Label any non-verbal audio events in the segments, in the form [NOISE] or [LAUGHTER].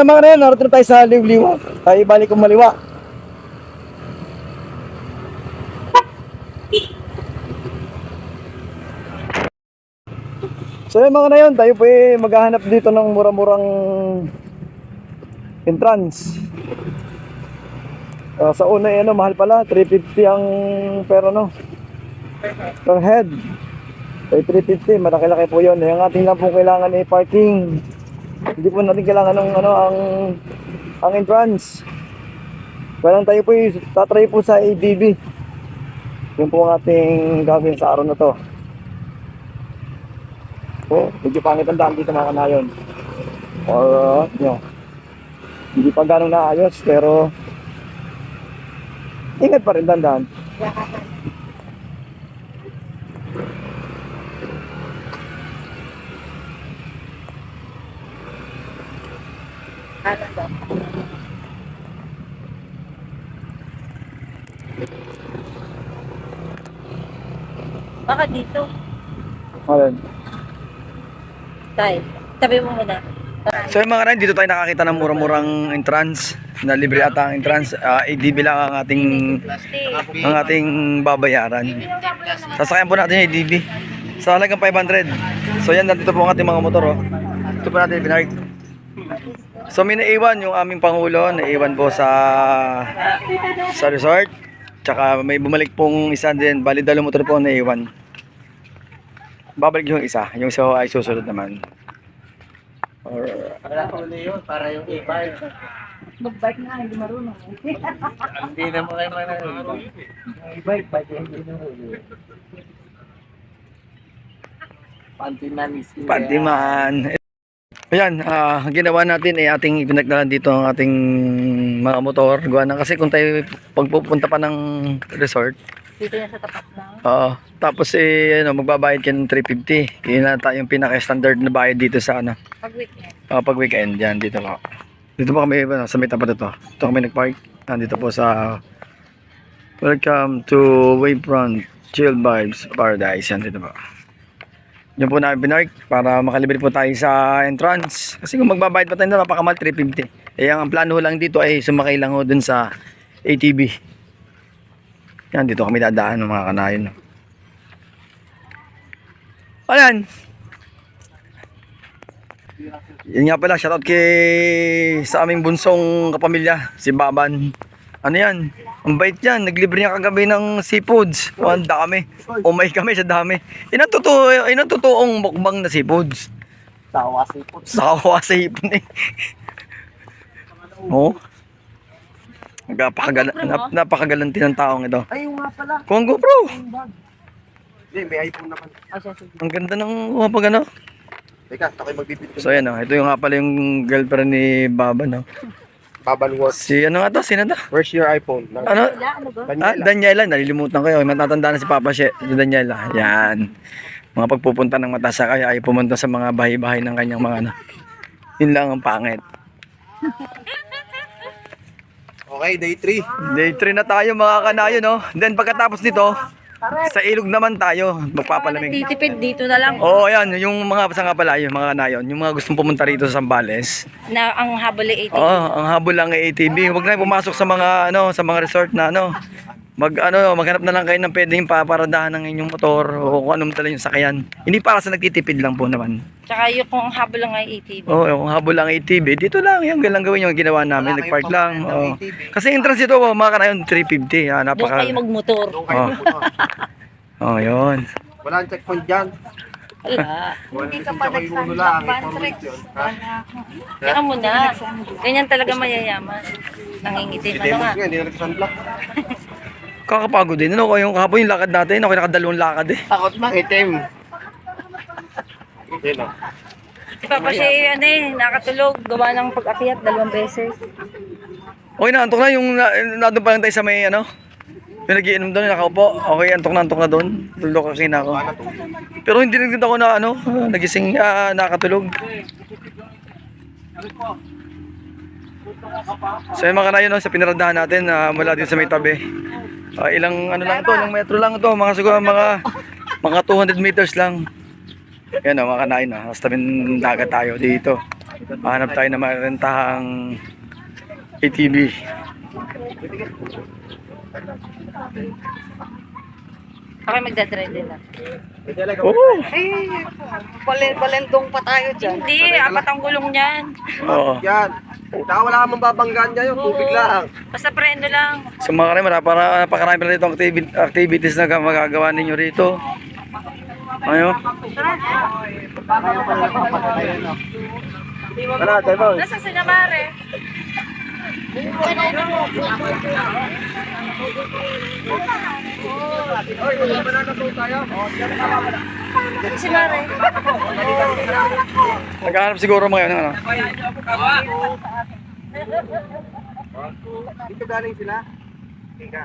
Yan mga kanayon, narating na tayo sa Liwliwa. Tayo balik kong maliwa. So yan mga kanayon, tayo po eh maghahanap dito ng mura-murang entrance. Ah, sa una eh, ano, mahal pala, 350 ang per ano, per head. Ay 350, malaki-laki po yun. Yung ating lang pong kailangan ay parking. Hindi po natin kailangan ng ano, ang, ang entrance. Kaya lang tayo po tatry po sa ADB. Yun po ang ating gagawin sa araw na to. Oh, medyo pangit ang daan dito mga kanayon. Or, uh, yun. Hindi pa ganong naayos, pero ingat pa rin Baka dito. Alin? Tay, tabi mo muna. So yung mga kanayon, dito tayo nakakita ng murang-murang entrance. Na libre ata ang entrance. Ah, ADB lang ang ating ang ating babayaran. Sasakyan po natin yung ADB. Sa halagang 500. So yan, nandito po ang ating mga motor. Oh. Ito po natin binark. So may naiwan yung aming pangulo, naiwan po sa sa resort. Tsaka may bumalik pong isa din, bali dalawang motor po naiwan. Babalik yung isa, yung isa ay susunod naman. Or, Wala ko yun, para yung e-bike. Mag-bike na, hindi marunong. [LAUGHS] Hindi na mo kayo. Yung e-bike, bike yung hindi na huli. Pantiman Pantiman. Ayan, ang ginawa natin ay ating ipinagdalan dito ang ating mga motor. Gawa na kasi kung tayo pagpupunta pa ng resort, Dito yan sa tapat na. oo, tapos eh, ano, magbabayad ka ng 350. Yun na tayong pinaka-standard na bayad dito sa ano, Pag weekend. ah, pag weekend. Yan, dito po. Dito po kami, ano, sa may tapat ito. Dito kami nag-park. Nandito po sa Welcome to Wavefront Chill Vibes Paradise. Yan, dito po. Yan po namin pinark para makalibre po tayo sa entrance. Kasi kung magbabayad pa tayo na napakamal 350. Eh ang plano lang dito ay sumakay lang ho dun sa ATV. Yan dito kami dadaan ng mga kanayon. Ayan. Yan nga pala, shoutout kay sa aming bunsong kapamilya, si Baban. Ano yan? Ang bait yan, naglibre niya kagabi ng seafoods. O, ang dami. Umay kami sa dami. Yan ang totoo, yan ang totoong mukbang na seafoods. Si po. Sawa sa hipon eh. Oo. Napakagala, nap, napakagalanti ng taong ito. Ay, yung nga pala. Kung GoPro. Hindi, may iPhone naman. Ah. Ang ganda ng kapag ano. Teka, ako'y magbibit ko. So yan oh, ito yung nga pala yung girlfriend ni Baba no. Baban Watch. Si ano nga to, sino to? Where's your iPhone? Nang- Ano? Ano ba? Ah, Daniela, nalilimutan ko yun. Matatanda na si Papa siya, si Daniela. Yan. Mga pagpupunta ng mata sa kaya ay pumunta sa mga bahay-bahay ng kanyang mga ano. Yun lang ang pangit. Okay, day 3. Day 3 na tayo mga kanayo no. Then pagkatapos nito, sa ilog naman tayo magpapalamig. Titipid dito na lang. Oo, oh, yan. Yung mga basta nga pala, yung mga kanayon. Yung mga gustong pumunta rito sa Zambales. Na ang habol ay 80. Oo, ang habol lang ay ATV. Huwag na pumasok sa mga ano, sa mga resort na ano. Mag ano, maghanap na lang kayo ng pwedeng paparadahan ng inyong motor o kung anong dala yung sakyan. Hindi para sa nagtitipid lang po naman. Tsaka yung kung ang habol lang ay 80. Oo, kung habol lang ATV, dito lang yung lang gawin yung ginawa namin, Wala nagpark lang. ATV. Kasi entrance ito, oh, mga kanayon 350. Ah, Doon napaka kayo magmotor. Doon kayo Oh. Oh, yun. Wala ang checkpoint dyan. Wala. Hindi ka pa nagsanla ang. Ha? Kaya mo na. Ganyan talaga mayayaman. Nangingitim. Ano nga? Hindi na nagsunblock. Kakapagod din. Ano, yung kahapon yung lakad natin, ako nakadalawang lakad eh. Takot mangitim. Yun o. Si Papa siya ano eh, nakatulog. Gawa ng pag-akyat dalawang beses. Okay na, antok na yung na, nandun pa lang tayo sa may ano. Yung nagiinom doon, nakaupo. Okay, antok na, antok na doon. Tulog kasi na ako. Pero hindi rin din ako na ano, nagising, ah, nakatulog. So yung mga kanayon no, sa pinaradahan natin ah, mula dito sa may tabi. Ah, ilang ano lang to, ilang metro lang to, mga siguro mga [LAUGHS] mga 200 meters lang. Yan o, mga kanayon na, sa tabing dagat tayo dito. Hanap tayo na marentahang ATV. Ako magdadrive din lang. Oo. Balen, balendong pa tayo dyan. Hindi, apat ang gulong niyan. Oo. Yan. Saka wala kang mababanggaan dyan yung tubig lang. Basta preno lang. So mga karami, para, para napakarami pala dito activi- activities na magagawa ninyo rito. Ano? Tara, tayo Nasa sinamare. Naghahanap siguro mga yun, ano? Dito galing sila? Tika.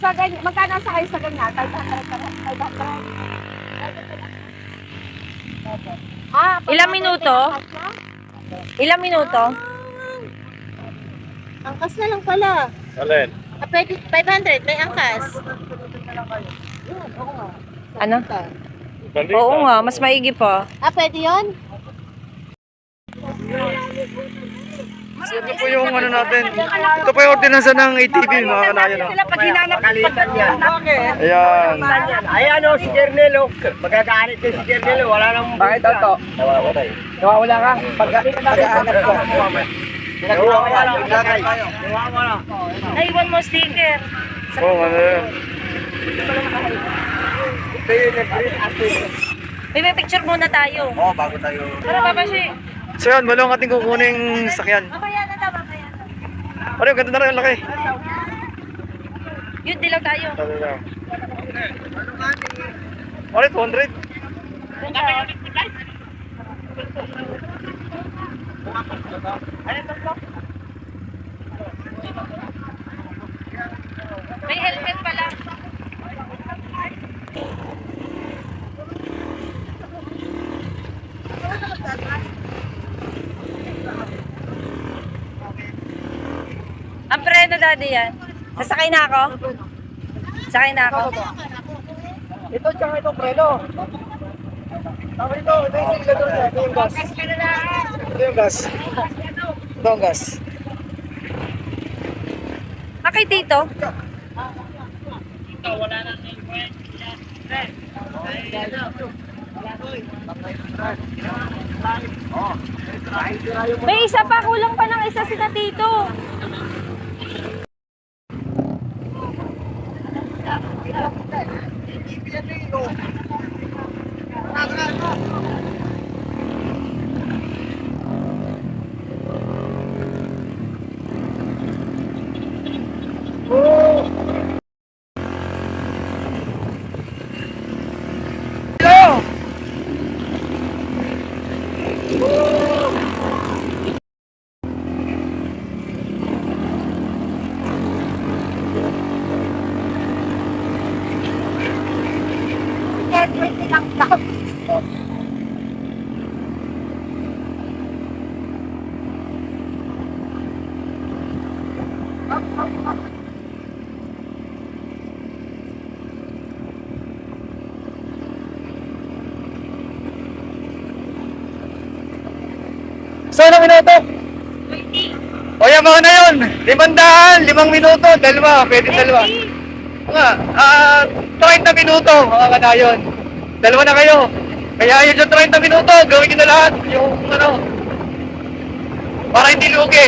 Sa ganyan, magkano sa kayo sa ganyan? 500, 500. Ah, Ilang minuto? Ilang minuto? Angkas na lang pala. Alin? Ah, pwede, 500, may angkas. Ano? Oo nga, mas maigi pa. Ah, pwede yun? So ito po yung ano natin. Ito po yung ordinansa ng ATV, mga kanayan, no? Sila pag hinanap. Ayan. Ay ano, si Jernelo. Magkakaanit din si Jernelo. Wala nang... Bakit ito? Nawawala ka? Pagka pagkaanap ko. Nawawala. Nawawala. Naiwan mo sticker. Oo, ano yun. Ito yun yung. May may picture muna tayo. Oo, bago tayo. Para papashi. So yun, balong ating kukuning sakyan. Mamaya na daw, mamaya na. Ano, ganda na rin ang laki. Yun, dilaw tayo. Ano na? Ano, 200? May helmet pala. Ang preno daddy yan. Sasakay na ako. Sakay na ako. Ito, tsaka ito, preno. Tama ito, ito yung niya. Ito yung gas. Ito yung gas. Ito ang gas. Akay tito. May isa pa, kulang pa ng isa si Tito. Ilang minuto? O yan mga na yun. Limandaan, limang minuto, dalawa, pwede dalawa. Nga, ah, 30 minuto mga kanayon. Dalawa na kayo. Kaya yun yung 30 minuto, gawin nyo na lahat. Yung ano, para hindi lugi.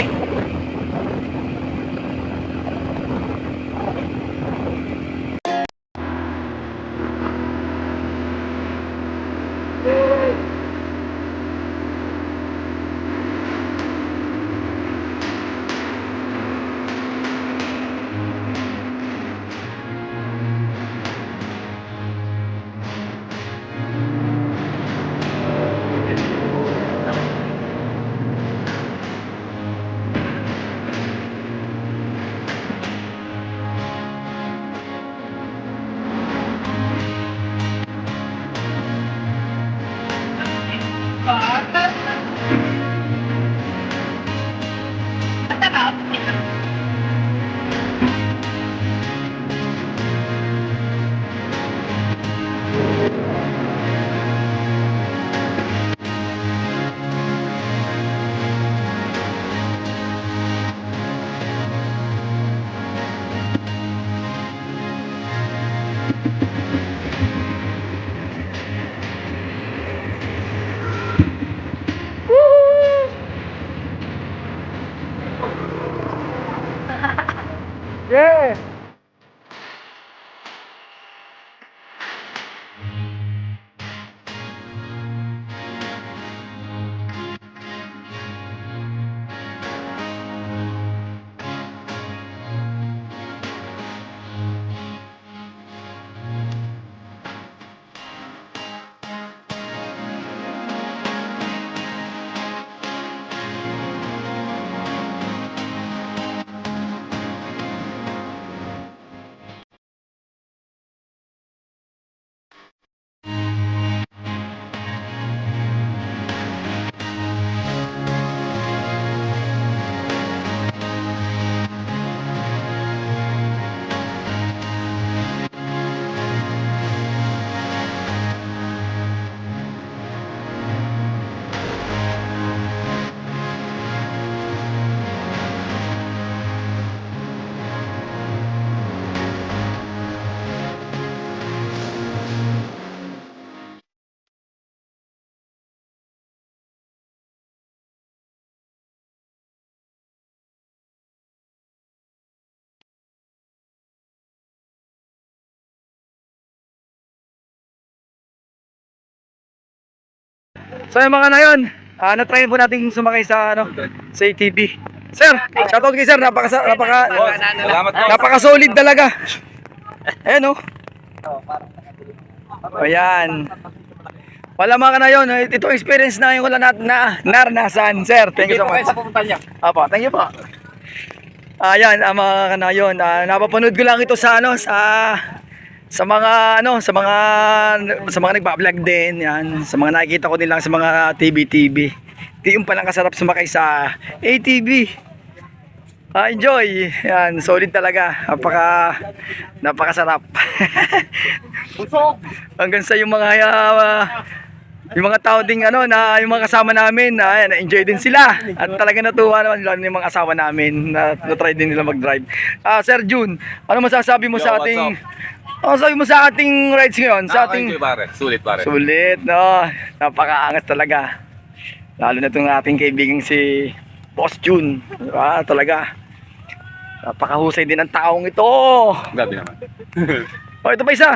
So yung mga na yun, ah, na-try po natin sumakay sa ano, sa ATV. Sir, shoutout kay sir, napaka napaka Salamat napaka solid talaga. Ayan oh. Ayan. Wala mga na yun, ito experience na yung wala na, na naranasan. Sir, thank you so much. Apo, thank you po. Ayan, ah, mga kanayon, ah, napapanood ko lang ito sa ano, sa sa mga ano, sa mga sa mga nagba-vlog din, yan, sa mga nakikita ko din lang sa mga TV TV. Di yung palang kasarap sumakay sa ATV. Ah, enjoy. Yan, solid talaga. Napaka napakasarap. [LAUGHS] Hanggang sa yung mga ah, yung mga tao ding ano na yung mga kasama namin na na-enjoy din sila at talaga natuwa naman lalo na yung mga asawa namin na na-try din nila mag-drive. Ah Sir June, ano masasabi mo Yo, sa ating Ano sabi mo sa ating rides ngayon? Sa ating Nakaka-enjoy pare. Sulit pare. Sulit, no? Napakaangas talaga. Lalo na itong ating kaibigan si Boss June. Ah, talaga. Napakahusay din ng taong ito. Gabi naman. [LAUGHS] O, ito pa isa.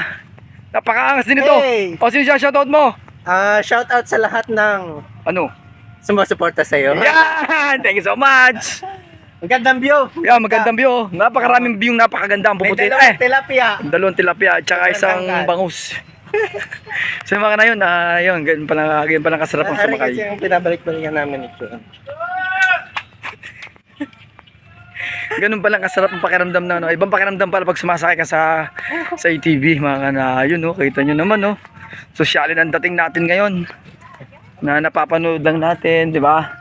Napakaangas din ito. Hey! O, sino siya shoutout mo? Ah, shout out sa lahat ng Ano? sumusuporta sa iyo. Yan! Thank you so much! Ang gandang view. Yan, magandang view. Napakaraming view, napakaganda ang May puputi. dalawang Eh, tilapia. dalawang tilapia at saka isang Isang bangus. [LAUGHS] so yung mga na yun, ah, yun, ganun pala, ganun pala kasarap ang Hari sumakay. kasi yung pinabalik-balikan namin ito. [LAUGHS] Ganun pala kasarap ang pakiramdam na ano. Ibang pakiramdam pala pag sumasakay ka sa sa ATV, mga na yun no, kita nyo naman no. Sosyalin ang dating natin ngayon. Na napapanood lang natin, di ba?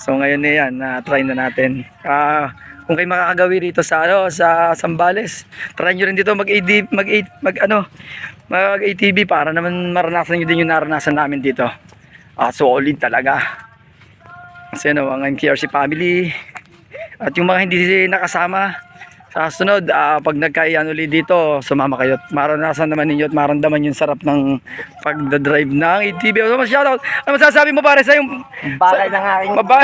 So ngayon na yan, na try na natin. Ah, kung kayo makakagawi rito sa ano, sa Sambales, try nyo rin dito mag AD, mag, mag ano, mag ATV para naman maranasan nyo din yung naranasan namin dito. Ah, solid talaga. Kasi ano, ang MKRC family, at yung mga hindi nakasama sa sunod, ah, pag nagkaiyan ulit dito, sumama kayo maranasan naman ninyo at maramdaman yung sarap ng pagdadrive ng ATV. So, shoutout. Ano masasabi mo pare sa yung... Bagay ng aking Maba...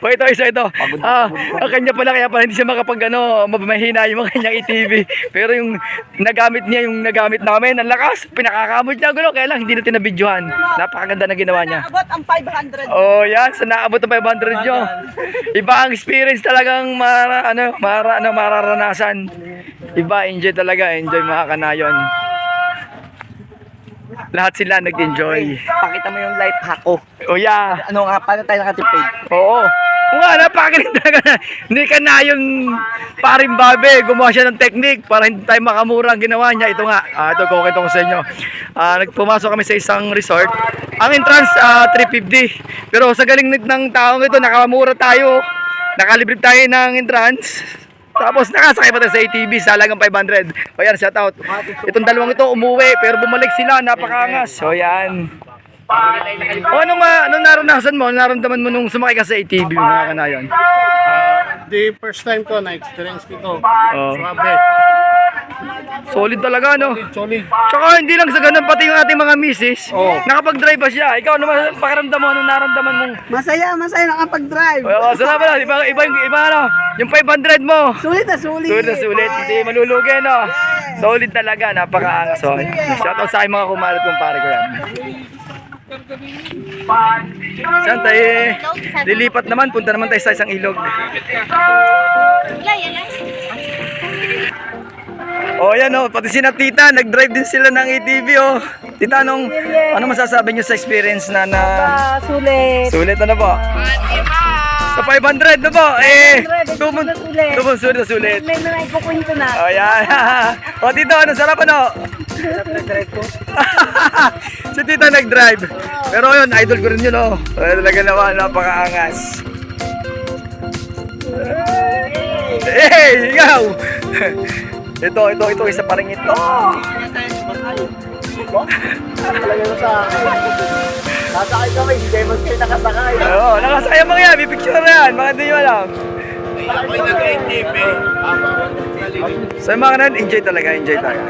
o ito, isa ito. Ah, ang kanya pala, kaya pala hindi siya makapag ano, mahina yung mga kanyang ATV. Pero yung nagamit niya, yung nagamit namin, ang lakas. Pinakakamot niya gulo, kaya lang hindi natin nabidyohan. Napakaganda na ginawa niya. Abot ang 500. Oh, yan. Sa naabot ng 500 nyo. Iba ang experience talagang mara, ano, mara, ano, mararanasan. Iba, enjoy talaga. Enjoy mga kanayon. Lahat sila nag-enjoy. Pakita mo yung life hack ko. Oh, yeah. Ano nga, paano tayo nakatipid? Oo. Oo nga, napakagaling talaga na. Hindi ka na yung paring babe. Gumawa siya ng technique para hindi tayo makamura ang ginawa niya. Ito nga, ah, ito kukito ko sa inyo. Ah, nagpumasok kami sa isang resort. Ang entrance, ah, 350. Pero sa galing ng ng taong ito, nakamura tayo. Nakalibre tayo ng entrance. Tapos nakasakay pa tayo sa ATV sa halagang 500. O yan, shout out. Itong dalawang ito umuwi pero bumalik sila, napakaangas. O yan. O anong, ma, anong naranasan mo? Naramdaman mo nung sumakay ka sa ATV mga kanayon? The first time ko na-experience ko to. Oh. Grabe. Solid talaga, no? Solid. Tsaka hindi lang sa ganun, pati yung ating mga misis, nakapag-drive ba siya? Ikaw naman, pakiramdam mo, anong naramdaman mong... Masaya, masaya nakapag-drive. Oh, salamat na, iba, iba, yung- iba, ano, yung 500 mo. Sulit na sulit. Sulit na sulit, hindi malulugi, no? Solid talaga, napakaangas. So, shoutout sa aking mga kumalat kong pare ko yan. Saan tayo? eh? Lilipat naman, punta naman tayo sa isang ilog. Wala, yan. Oh, yan oh, pati sina tita, nag-drive din sila ng ATV oh. Tita, anong, ano masasabi niyo sa experience na na... Sulit. Sulit na po. Sa 500 na po, eh, tumon, sulit. tumon sulit na sulit. May mga ikukwento na. Oh, yan. [LAUGHS] o, tito, ano, sarap ano? [LAUGHS] si tita nag-drive. Pero yun, idol ko rin yun, oh. Eh, Talaga naman, napakaangas. Hey, ikaw! [LAUGHS] ito, ito, ito, isa pa rin ito. Talaga sa akin. Nasakay kami, hindi kayo mag-stay nakasakay. Oo, nakasaya mga yan, may picture na yan, mga hindi nyo alam. So yung mga kanan, enjoy talaga, enjoy talaga.